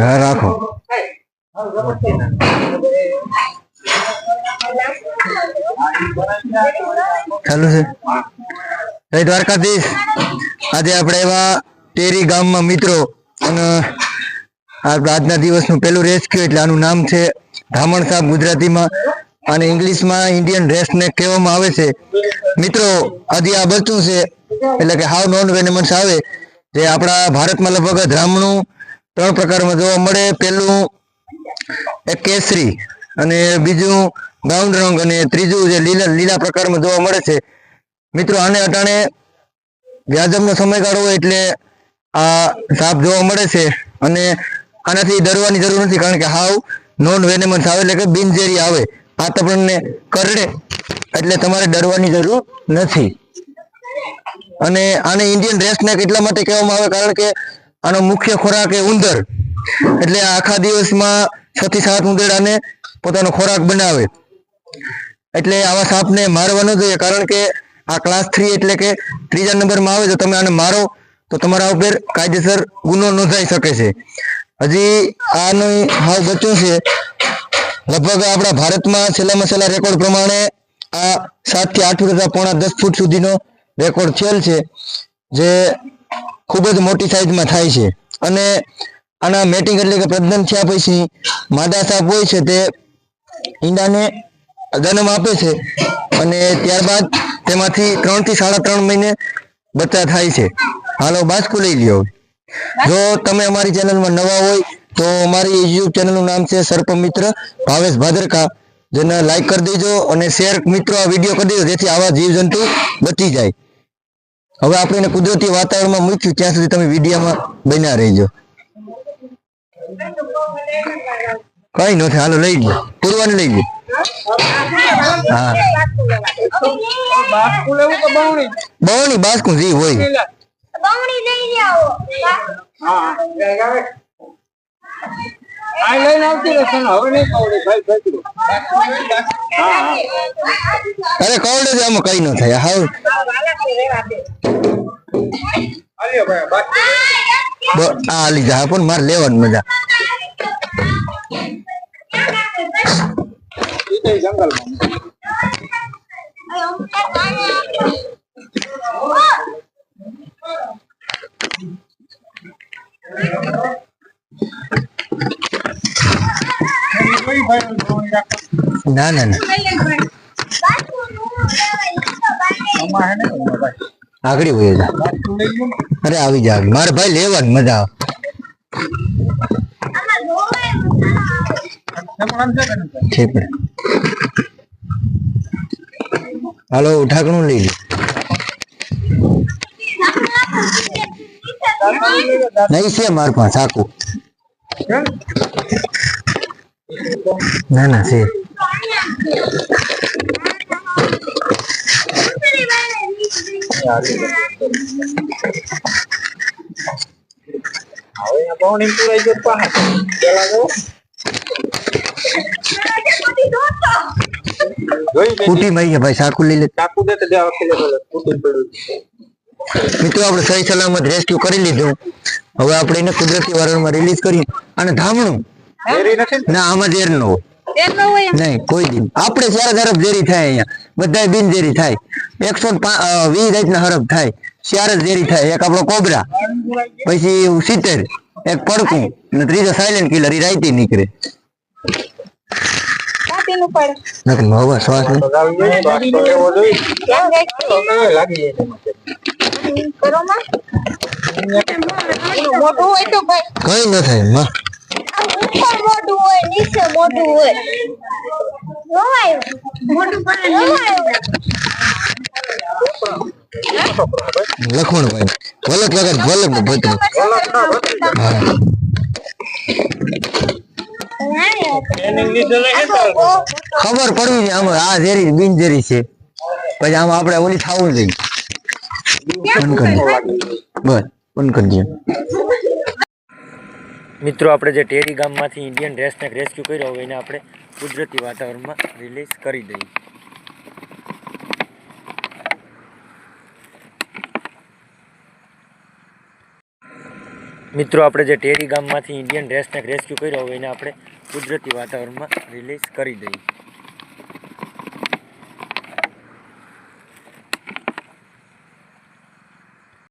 હા રાખો. ચાલુ છે. જય દ્વારકાધીશ. આજે આપણે એવા ટેરી ગામમાં મિત્રો અને આજના દિવસનું પેલું રેસ્ક્યુ એટલે આનું નામ છે ધામણ સાહેબ ગુજરાતીમાં અને ઇંગ્લિશમાં ઇન્ડિયન રેસ્ટને કહેવામાં આવે છે. મિત્રો, આજે આ બચ્ચું છે, એટલે કે હાવ નોન વેનેમન્સ આવે જે આપણા ભારતમાં લગભગ ધામણું ત્રણ પ્રકારમાં જોવા મળે. પેલું એક કેસરી અને બીજું બ્રાઉન રંગ અને ત્રીજું જે લીલા લીલા પ્રકારમાં જોવા મળે છે. મિત્રો, આને અટાણે વ્યાજબનો સમયગાળો હોય એટલે આ સાપ જોવા મળે છે અને આનાથી ડરવાની જરૂર નથી કારણ કે હાવ નોન વેનેમન્સ આવે એટલે કે બિનઝેરી આવે. આ તમને કરડે એટલે તમારે ડરવાની જરૂર નથી. અને આને ઇન્ડિયન રેસને એટલા માટે કહેવામાં આવે કારણ કે આનો મુખ્ય ખોરાક એ ઉંદર. એટલે આખા દિવસમાં છ થી સાત ઉંદરડાને પોતાનો ખોરાક બનાવે. એટલે આવા સાપને મારવા ન જોઈએ કારણ કે આ ક્લાસ થ્રી એટલે કે ત્રીજા નંબરમાં આવે તો તમે આને મારો, તો તમારા ઉપર કાયદેસર ગુનો નોંધાઈ શકે છે. હજી આનો હાવ બચ્યું છે. લગભગ આપણા ભારતમાં છેલ્લામાં છેલ્લા રેકોર્ડ પ્રમાણે આ સાતથી આઠ ફૂટ પોણા દસ ફૂટ સુધીનો રેકોર્ડ થયેલ છે, જે ખૂબ જ મોટી સાઈઝમાં થાય છે. અને આના મેટિંગ એટલે કે પ્રજનન થયા પછી માદા સાપ હોય છે તે ઈંડાને જન્મ આપે છે અને ત્યારબાદ તેમાંથી ત્રણથી સાડા ત્રણ મહિને બચ્ચા થાય છે. હાલો બાસ્કુ લઈ લ્યો. જો તમે અમારી ચેનલમાં નવા હોય તો અમારી યુટ્યુબ ચેનલનું નામ છે સર્પ મિત્ર ભાવેશ ભાદરકા. જેને લાઈક કરી દેજો અને શેર મિત્રો આ વીડિયો કરી દેજો જેથી આવા જીવજંતુ બચી જાય. હવે આપણે એને કુદરતી વાતાવરણમાં મૂક્યું ત્યાં સુધી તમે વિડીયોમાં બન્યા રહેજો. કઈ નથી હાલો લઈ ગયો. પૂરવાને લઈ ગયો. હા. બાવણી બહુની બાસ્કું જી હોય. બમણી લઈ આવો હા આ લઈને આવતી રહેશે હવે નહીં કવડે ભાઈ ભાઈ અરે કવડે જ આમાં કઈ ન થાય. હાવ. આ લીધા. પણ મારે લેવાની મજા. જંગલમાં. ના ના ના. આગળ હોય અરે, આવી જા મારે ભાઈ લેવાની મજા આવે. હાલો, ઢાંકણું લઈ લો નહીં છે મારી પાસે સાકું ના ના છે હવે બાવણી પુરાઈ ગયો પાહે પેલા જો જોઈ બે કુટી મળી ભાઈ સાકું લઈ લે ચાકુ દે તો દે વખતે બોલે કુટુંબ પડ્યું મિત્રો આપણે સહી સલામત રેસ્ક્યુ કરી લીધું હવે આપણે એને કુદરતી વાતાવરણમાં રિલીઝ કરી અને ધામણું ઝેરી નથી ને? આમાં ઝેર નો હોય. નહીં કોઈ દિન આપણે ચારે તરફ ઝેરી થાય અહીંયા. બધા બિનઝેરી થાય. એકસો વીસ જાતના હરફ થાય. ચાર જ ઝેરી થાય. એક આપણો કોબરા પછી સિત્તેર એક પડકું ને ત્રીજો સાયલેન્ટ કિલર એ રાઈતી નીકળે. કઈ ન થાય મોટું હોય નીચે મોટું હોય. નવાય મોટું પણ લખમણ ભાઈ વલક વગર વલક તો ખબર પડવી છે આમાં આ ઝેરી બિનઝેરી છે. પછી આમાં આપણે ઓલી થાવું જોઈએ. બંધ કરી દો. બસ બંધ કરી દો. મિત્રો, આપણે જે ટેરી ગામમાંથી ઇન્ડિયન રેસનેક રેસ્ક્યુ કર્યો હોય, એને આપણે કુદરતી વાતાવરણમાં રિલીઝ કરી દઈએ. મિત્રો, આપણે જે ટેરી ગામમાંથી ઇન્ડિયન રેસને રેસ્ક્યુ કર્યો હોય, એને આપણે કુદરતી વાતાવરણમાં રિલીઝ કરી દઈએ.